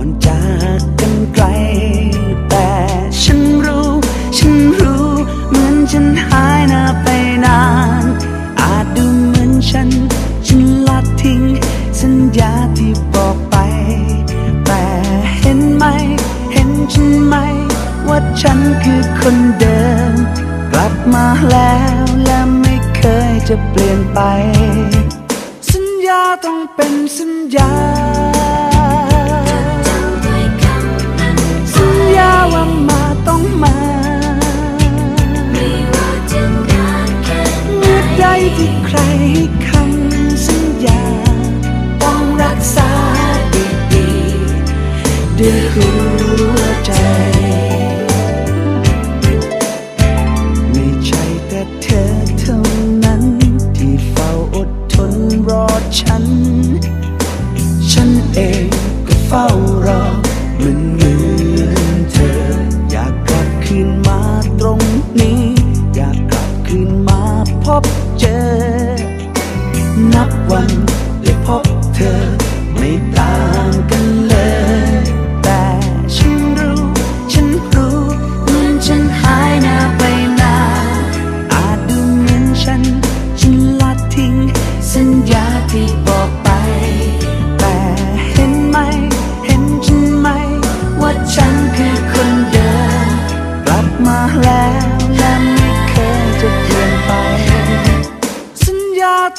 ่อนจากกันไกล แต่ฉันรู้ ฉันรู้ เหมือนฉันหายหน้าไปนาน อาจดูเหมือนฉัน ฉันละทิ้ง สัญญาที่บอกไป แต่เห็นไหม เห็นฉันไหม ว่าฉันคือคนเดิม กลับมาแล้วและไม่เคยจะเปลี่ยนไป สัญญาต้องเป็นสัญญา มาไจเมื่อใดที่ใครให้คำสัญญา ต้องรักษาดีๆด้วยหัว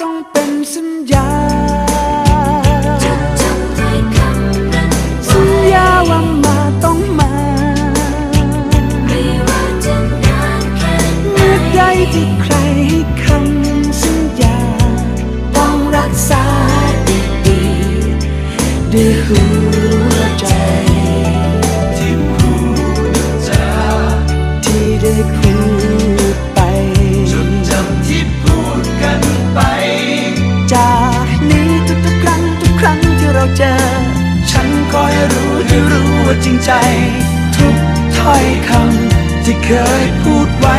ต้องเป็นสัญญา สัญญาว่ามาต้องมา เมื่อใดที่ ดจริงใจ ทุกถ้อยคำที่เคยพูดไว้